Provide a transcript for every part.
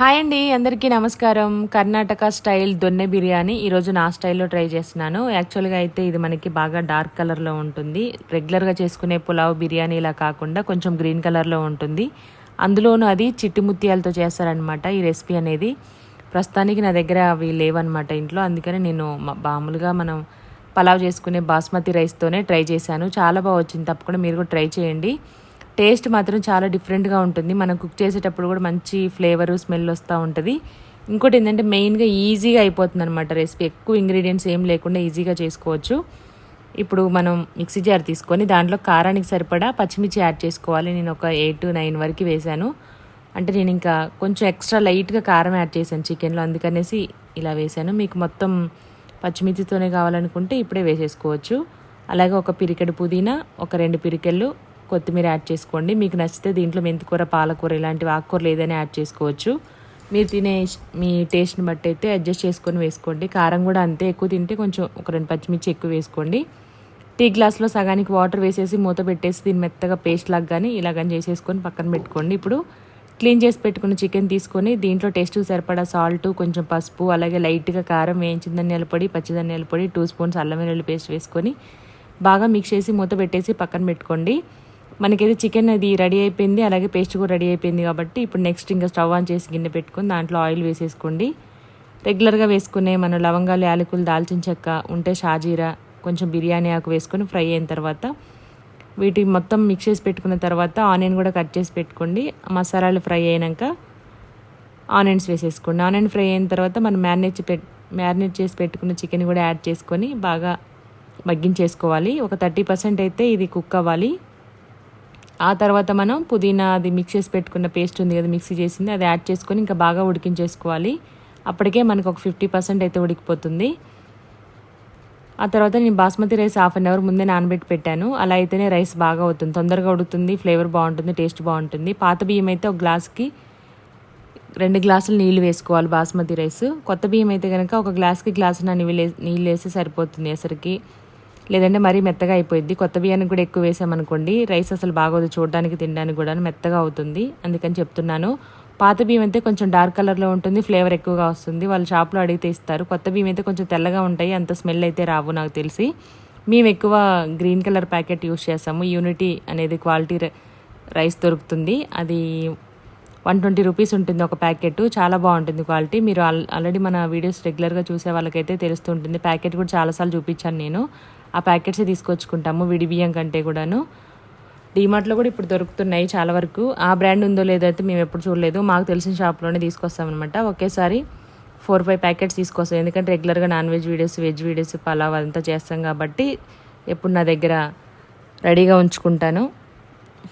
Hi అండి అందరికీ నమస్కారం. కర్ణాటక స్టైల్ దొన్నె బిర్యానీ. ఈరోజు నా స్టైల్లో ట్రై చేస్తున్నాను. యాక్చువల్గా అయితే ఇది మనకి బాగా డార్క్ కలర్లో ఉంటుంది. రెగ్యులర్గా చేసుకునే పులావ్ బిర్యానీ ఇలా కాకుండా కొంచెం గ్రీన్ కలర్లో ఉంటుంది. అందులోనూ అది చిట్టి ముత్యాలతో చేస్తారనమాట ఈ రెసిపీ అనేది. ప్రస్తుతానికి నా దగ్గర అవి లేవన్నమాట ఇంట్లో. అందుకని నేను మామూలుగా మనం పలావ్ చేసుకునే బాస్మతి రైస్తోనే ట్రై చేశాను. చాలా బాగా వచ్చింది. తప్పకుండా మీరు కూడా ట్రై చేయండి. టేస్ట్ మాత్రం చాలా డిఫరెంట్గా ఉంటుంది. మనం కుక్ చేసేటప్పుడు కూడా మంచి ఫ్లేవరు స్మెల్ వస్తూ ఉంటుంది. ఇంకోటి ఏంటంటే మెయిన్గా ఈజీగా అయిపోతుంది అనమాట రెసిపీ. ఎక్కువ ఇంగ్రీడియంట్స్ ఏం లేకుండా ఈజీగా చేసుకోవచ్చు. ఇప్పుడు మనం మిక్సీ జార్ తీసుకొని దాంట్లో కారానికి సరిపడా పచ్చిమిర్చి యాడ్ చేసుకోవాలి. నేను ఒక ఎయిట్ టు నైన్ వరకు వేశాను అంటే నేను ఇంకా కొంచెం ఎక్స్ట్రా లైట్గా కారం యాడ్ చేశాను చికెన్లో. అందుకనేసి ఇలా వేశాను మీకు మొత్తం పచ్చిమిర్చితోనే కావాలనుకుంటే ఇప్పుడే వేసేసుకోవచ్చు. అలాగే ఒక పిరికెడు పుదీనా ఒక రెండు పిరికెళ్ళు కొత్తిమీర యాడ్ చేసుకోండి. మీకు నచ్చితే దీంట్లో మెంతికూర పాలకూర ఇలాంటివి ఆకుకూరలు ఏదైనా యాడ్ చేసుకోవచ్చు. మీరు తినే మీ టేస్ట్ని బట్టి అయితే అడ్జస్ట్ చేసుకొని వేసుకోండి. కారం కూడా అంతే ఎక్కువ తింటే కొంచెం ఒక రెండు పచ్చిమిర్చి ఎక్కువ వేసుకోండి. టీ గ్లాస్లో సగానికి వాటర్ వేసేసి మూత పెట్టేసి దీన్ని మెత్తగా పేస్ట్ లాగా కానీ ఇలాగని చేసేసుకొని పక్కన పెట్టుకోండి. ఇప్పుడు క్లీన్ చేసి పెట్టుకున్న చికెన్ తీసుకొని దీంట్లో టేస్ట్కి సరిపడా సాల్ట్ కొంచెం పసుపు అలాగే లైట్గా కారం వేయించిన ధనియాల పొడి పచ్చిధనియాల పొడి టూ స్పూన్స్ అల్లం వెల్లుల్లి పేస్ట్ వేసుకొని బాగా మిక్స్ చేసి మూత పెట్టేసి పక్కన పెట్టుకోండి. మనకైతే చికెన్ అది రెడీ అయిపోయింది అలాగే పేస్ట్ కూడా రెడీ అయిపోయింది కాబట్టి ఇప్పుడు నెక్స్ట్ ఇంకా స్టవ్ ఆన్ చేసి గిన్నె పెట్టుకొని దాంట్లో ఆయిల్ వేసేసుకోండి. రెగ్యులర్గా వేసుకునే మన లవంగాలు యాలకులు దాల్చిన చెక్క ఉంటే షాజీరా కొంచెం బిర్యానీ ఆకు వేసుకొని ఫ్రై అయిన తర్వాత వీటి మొత్తం మిక్స్ చేసి పెట్టుకున్న తర్వాత ఆనియన్ కూడా కట్ చేసి పెట్టుకోండి. మసాలాలు ఫ్రై అయినాక ఆనియన్స్ వేసేసుకోండి. ఆనియన్ ఫ్రై అయిన తర్వాత మనం మ్యారినేట్ పెట్ మ్యారినేట్ చేసి పెట్టుకున్న చికెన్ కూడా యాడ్ చేసుకొని బాగా మగ్గించేసుకోవాలి. ఒక థర్టీ పర్సెంట్ అయితే ఇది కుక్ అవ్వాలి. ఆ తర్వాత మనం పుదీనా అది మిక్స్ చేసి పెట్టుకున్న పేస్ట్ ఉంది కదా మిక్సీ చేసింది అది యాడ్ చేసుకొని ఇంకా బాగా ఉడికించేసుకోవాలి. అప్పటికే మనకు ఒక ఫిఫ్టీ పర్సెంట్ అయితే ఉడికిపోతుంది. ఆ తర్వాత నేను basmati rice half an hour ముందే నానబెట్టి పెట్టాను. అలా అయితేనే రైస్ బాగా అవుతుంది. తొందరగా ఉడుకుతుంది ఫ్లేవర్ బాగుంటుంది టేస్ట్ బాగుంటుంది. పాత బియ్యం అయితే ఒక గ్లాస్కి రెండు గ్లాసులు నీళ్ళు వేసుకోవాలి బాస్మతి రైస్ కొత్త బియ్యం అయితే కనుక ఒక గ్లాస్కి గ్లాసు నా నీళ్ళు నీళ్ళు వేస్తే సరిపోతుంది అసలుకి. లేదంటే మరీ మెత్తగా అయిపోయింది కొత్త బియ్యానికి కూడా ఎక్కువ వేసామనుకోండి రైస్ అసలు బాగోదు చూడడానికి తినడానికి కూడా మెత్తగా అవుతుంది అందుకని చెప్తున్నాను. పాత బియ్యం అయితే కొంచెం డార్క్ కలర్లో ఉంటుంది ఫ్లేవర్ ఎక్కువగా వస్తుంది. వాళ్ళు షాప్లో అడిగితే ఇస్తారు. కొత్త బియ్యం అయితే కొంచెం తెల్లగా ఉంటాయి అంత స్మెల్ అయితే రావు నాకు తెలిసి. మేము ఎక్కువ గ్రీన్ కలర్ ప్యాకెట్ యూస్ చేస్తాము. యూనిటీ అనేది క్వాలిటీ రైస్ దొరుకుతుంది. అది వన్ ట్వంటీ రూపీస్ ఉంటుంది ఒక ప్యాకెట్. చాలా బాగుంటుంది క్వాలిటీ. మీరు ఆల్ ఆల్రెడీ మన వీడియోస్ రెగ్యులర్గా చూసే వాళ్ళకైతే తెలుస్తుంటుంది ప్యాకెట్ కూడా చాలాసార్లు చూపించాను నేను. ఆ ప్యాకెట్సే తీసుకొచ్చుకుంటాము విడి బియ్యం కంటే కూడాను. డీమార్ట్లో కూడా ఇప్పుడు దొరుకుతున్నాయి చాలా వరకు. ఆ బ్రాండ్ ఉందో లేదో అయితే మేము ఎప్పుడు చూడలేదు. మాకు తెలిసిన షాప్లోనే తీసుకొస్తామన్నమాట. ఒకేసారి ఫోర్ ఫైవ్ ప్యాకెట్స్ తీసుకొస్తాం. ఎందుకంటే రెగ్యులర్గా non veg videos veg videos pulao అంతా చేస్తాం కాబట్టి ఎప్పుడు నా దగ్గర రెడీగా ఉంచుకుంటాను.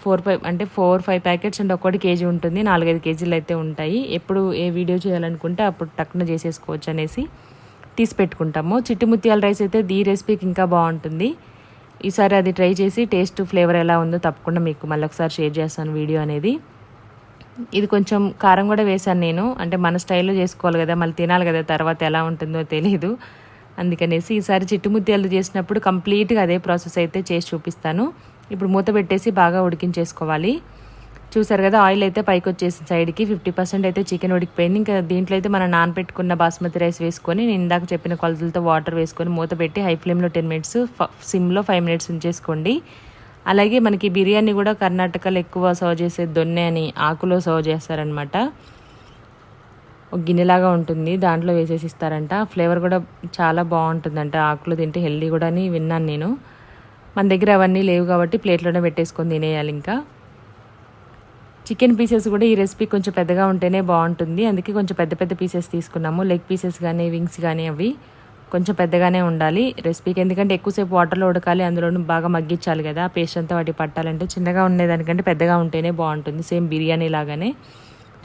ఫోర్ ఫైవ్ అంటే ఫోర్ ఫైవ్ ప్యాకెట్స్ అంటే ఒక్కటి కేజీ ఉంటుంది. నాలుగైదు కేజీలు అయితే ఉంటాయి. ఎప్పుడు ఏ వీడియో చేయాలనుకుంటే అప్పుడు టక్కున చేసేసుకోవచ్చు అనేసి. తీసి పెట్టుకుంటాము. చిట్టి ముత్యాల రైస్ అయితే ఈ రెసిపీకి ఇంకా బాగుంటుంది. ఈసారి అది ట్రై చేసి టేస్ట్ ఫ్లేవర్ ఎలా ఉందో తప్పకుండా మీకు మళ్ళీ ఒకసారి షేర్ చేస్తాను వీడియో అనేది. ఇది కొంచెం కారం కూడా వేశాను నేను. అంటే మన స్టైల్లో చేసుకోవాలి కదా మళ్ళీ తినాలి కదా తర్వాత ఎలా ఉంటుందో తెలియదు అందుకనేసి ఈసారి చిట్టుముత్యాలు చేసినప్పుడు కంప్లీట్గా అదే ప్రాసెస్ అయితే చేసి చూపిస్తాను. ఇప్పుడు మూత పెట్టేసి బాగా ఉడికించేసుకోవాలి. చూసారు కదా ఆయిల్ అయితే పైకి వచ్చేసి సైడ్కి. ఫిఫ్టీ పర్సెంట్ అయితే చికెన్ ఉడికిపోయింది. ఇంకా దీంట్లో అయితే మనం నానబెట్టుకున్న బాస్మతి రైస్ వేసుకొని నేను ఇందాక చెప్పిన కొలతలతో వాటర్ వేసుకొని మూత పెట్టి హై ఫ్లేమ్లో టెన్ మినిట్స్ సిమ్లో ఫైవ్ మినిట్స్ ఉంచేసుకోండి. అలాగే మనకి బిర్యానీ కూడా కర్ణాటకలో ఎక్కువ సర్వ్ చేసే దొన్నె అని ఆకులో సర్వ్ చేస్తారనమాట ఒక గిన్నెలాగా ఉంటుంది దాంట్లో వేసేసి ఇస్తారంట. ఫ్లేవర్ కూడా చాలా బాగుంటుందంట. ఆకులో తింటే హెల్దీ కూడా అని విన్నాను నేను. మన దగ్గర అవన్నీ లేవు కాబట్టి ప్లేట్లోనే పెట్టేసుకొని తినేయాలి ఇంకా. చికెన్ పీసెస్ కూడా ఈ రెసిపీ కొంచెం పెద్దగా ఉంటేనే బాగుంటుంది. అందుకే కొంచెం పెద్ద పెద్ద పీసెస్ తీసుకున్నాము. లెగ్ పీసెస్ కానీ వింగ్స్ కానీ అవి కొంచెం పెద్దగానే ఉండాలి రెసిపీకి. ఎందుకంటే ఎక్కువసేపు వాటర్లో ఉడకాలి అందులోనూ బాగా మగ్గించాలి కదా. పేస్ట్ అంతా వాటి పట్టాలంటే చిన్నగా ఉండేదానికంటే పెద్దగా ఉంటేనే బాగుంటుంది. సేమ్ బిర్యానీ లాగానే.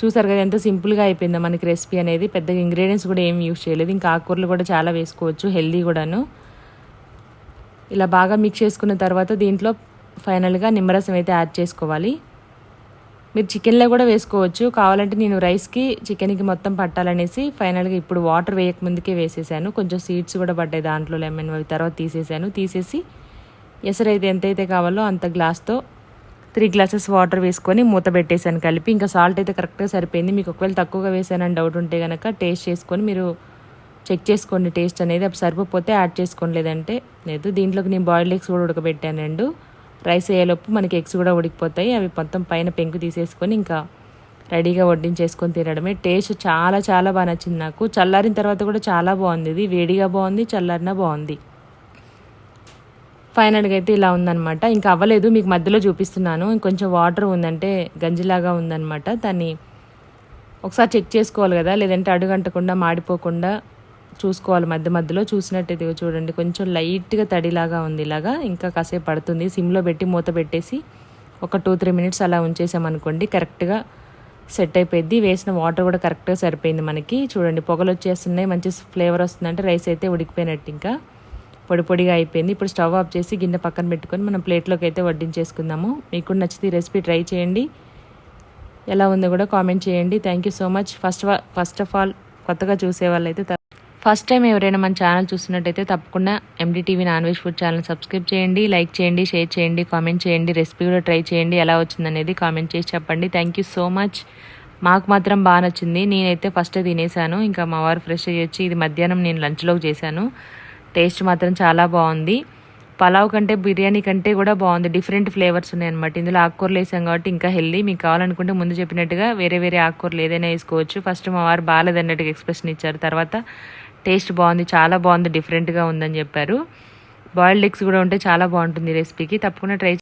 చూసారు కదా ఎంత సింపుల్గా అయిపోయిందో మనకి రెసిపీ అనేది. పెద్దగా ఇంగ్రీడియంట్స్ కూడా ఏం యూస్ చేయలేదు. ఇంకా ఆకుకూరలు కూడా చాలా వేసుకోవచ్చు హెల్దీ కూడాను. ఇలా బాగా మిక్స్ చేసుకున్న తర్వాత దీంట్లో ఫైనల్గా నిమ్మరసం అయితే యాడ్ చేసుకోవాలి. మీరు చికెన్లో కూడా వేసుకోవచ్చు. కావాలంటే నేను రైస్కి చికెన్కి మొత్తం పట్టాలనేసి ఫైనల్గా ఇప్పుడు వాటర్ వేయక ముందుకే వేసేసాను. కొంచెం సీడ్స్ కూడా పడ్డాయి దాంట్లో లెమన్ అవి తర్వాత తీసేసాను. తీసేసి ఎసరైతే ఎంతైతే కావాలో అంత గ్లాస్తో త్రీ గ్లాసెస్ వాటర్ వేసుకొని మూత పెట్టేసాను కలిపి. ఇంకా సాల్ట్ అయితే కరెక్ట్గా సరిపోయింది. మీకు ఒకవేళ తక్కువగా వేసానని డౌట్ ఉంటే కనుక టేస్ట్ చేసుకొని మీరు చెక్ చేసుకోండి. టేస్ట్ అనేది అప్పుడు సరిపోతే యాడ్ చేసుకోండి. లేదంటే లేదు. దీంట్లోకి నేను బాయిల్డ్ ఎగ్స్ కూడా ఉడకబెట్టాను రెండు. రైస్ అయ్యేలోపు మనకి ఎగ్స్ కూడా ఉడికిపోతాయి. అవి మొత్తం పైన పెంకు తీసేసుకొని ఇంకా రెడీగా వడ్డించేసుకొని తినడమే. టేస్ట్ చాలా చాలా బాగా నచ్చింది నాకు. చల్లారిన తర్వాత కూడా చాలా బాగుంది ఇది. వేడిగా బాగుంది చల్లారినా బాగుంది. ఫైనల్గా అయితే ఇలా ఉందన్నమాట. ఇంకా అవ్వలేదు మీకు మధ్యలో చూపిస్తున్నాను. ఇంకొంచెం వాటర్ ఉందంటే గంజిలాగా ఉందన్నమాట. దాన్ని ఒకసారి చెక్ చేసుకోవాలి కదా లేదంటే అడుగంటకుండా మాడిపోకుండా చూసుకోవాలి మధ్య మధ్యలో చూసినట్టయితే చూడండి. కొంచెం లైట్గా తడిలాగా ఉంది ఇలాగా. ఇంకా కాసేపు పడుతుంది. సిమ్లో పెట్టి మూత పెట్టేసి ఒక టూ త్రీ మినిట్స్ అలా ఉంచేసామనుకోండి కరెక్ట్గా సెట్ అయిపోయింది వేసిన వాటర్ కూడా కరెక్ట్గా సరిపోయింది మనకి. చూడండి పొగలు వచ్చేస్తున్నాయి మంచి ఫ్లేవర్ వస్తుందంటే రైస్ అయితే ఉడికిపోయినట్టు ఇంకా పొడి పొడిగా అయిపోయింది. ఇప్పుడు స్టవ్ ఆఫ్ చేసి గిన్నె పక్కన పెట్టుకొని మనం ప్లేట్లోకి అయితే వడ్డించేసుకుందాము. మీకు కూడా నచ్చితే ఈ రెసిపీ ట్రై చేయండి. ఎలా ఉందో కూడా కామెంట్ చేయండి. Thank you so much. First first of all కొత్తగా చూసే వాళ్ళైతే ఫస్ట్ టైం ఎవరైనా మన ఛానల్ చూస్తున్నట్టయితే తప్పకుండా MDTV non veg food channel subscribe చేయండి లైక్ చేయండి షేర్ చేయండి కామెంట్ చేయండి రెసిపీ కూడా ట్రై చేయండి. ఎలా వచ్చిందనేది కామెంట్ చేసి చెప్పండి. థ్యాంక్ యూ సో మచ్ మాకు మాత్రం బాగా నచ్చింది. నేనైతే ఫస్ట్ తినేసాను. ఇంకా మా వారు ఫ్రెష్ అయ్యి వచ్చి ఇది మధ్యాహ్నం నేను లంచ్లోకి చేశాను. టేస్ట్ మాత్రం చాలా బాగుంది. పలావ్ కంటే బిర్యానీ కంటే కూడా బాగుంది. డిఫరెంట్ ఫ్లేవర్స్ ఉన్నాయి అనమాట ఇందులో ఆకుకూరలు వేసాం కాబట్టి ఇంకా హెల్దీ మీకు కావాలనుకుంటే ముందు చెప్పినట్టుగా వేరే వేరే ఆకుకూరలు ఏదైనా వేసుకోవచ్చు. ఫస్ట్ మా వారు బాగాలేదన్నట్టుగా ఎక్స్ప్రెషన్ ఇచ్చారు. తర్వాత టేస్ట్ బాగుంది చాలా బాగుంది డిఫరెంట్గా ఉందని చెప్పారు. బాయిల్డ్ ఎగ్స్ కూడా ఉంటే చాలా బాగుంటుంది రెసిపీకి తప్పకుండా ట్రై